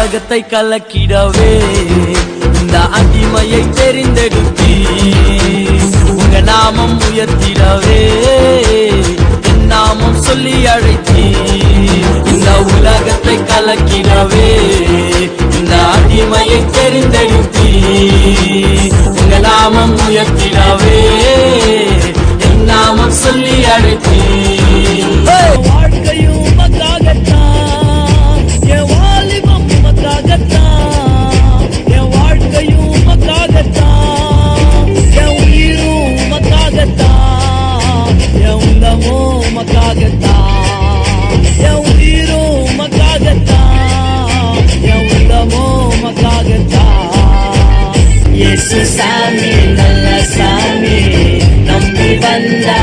உலகத்தை கலக்கிடவே இந்த அடிமையை தெரிந்தெடுத்தி. உங்க நாமம் உயர்த்திடவே என் நாமம் சொல்லி அழைத்தி. இந்த உலகத்தை கலக்கிடவே இந்த அடிமையை தெரிந்தெடுத்தி. உங்க நாமம் உயர்த்திடவே. உமக்காகத்தான் என் உயிரோ உமக்காகத்தான் என் உள்ளமோ உமக்காகத்தான் இயேசு சாமி நல்ல சாமி நம்பி வந்தா